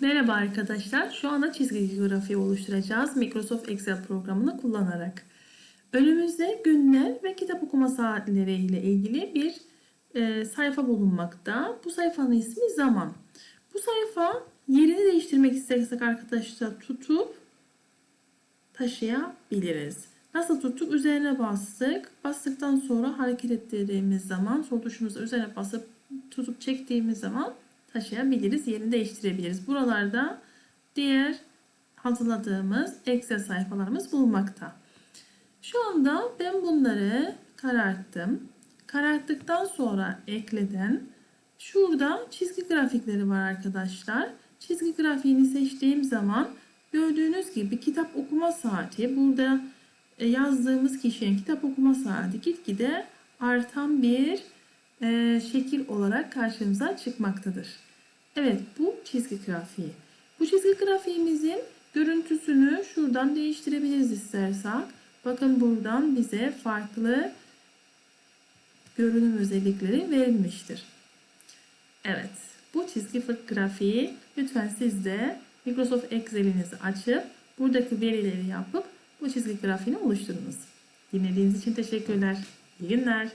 Merhaba arkadaşlar. Şu anda çizgi grafiği oluşturacağız Microsoft Excel programını kullanarak. Önümüzde günler ve kitap okuma saatleri ile ilgili bir e, sayfa bulunmakta. Bu sayfanın ismi zaman. Bu sayfa yerini değiştirmek istersek arkadaşlar tutup taşıyabiliriz. Nasıl tuttuk? Üzerine bastık. Bastıktan sonra hareket ettirdiğimiz zaman sol tuşumuzla üzerine basıp tutup çektiğimiz zaman taşıyabiliriz. Yerini değiştirebiliriz. Buralarda diğer hazırladığımız Excel sayfalarımız bulunmakta. Şu anda ben bunları kararttım. Kararttıktan sonra ekleden şurada çizgi grafikleri var arkadaşlar. Çizgi grafiğini seçtiğim zaman gördüğünüz gibi kitap okuma saati burada e, yazdığımız kişinin kitap okuma saati gitgide artan bir e, şekil olarak karşımıza çıkmaktadır. Evet bu çizgi grafiği. Bu çizgi grafiğimizin görüntüsünü şuradan değiştirebiliriz istersek. Bakın buradan bize farklı görünüm özellikleri verilmiştir. Evet bu çizgi grafiği lütfen siz de Microsoft Excel'inizi açıp buradaki verileri yapıp bu çizgi grafiğini oluşturunuz. Dinlediğiniz için teşekkürler. İyi günler.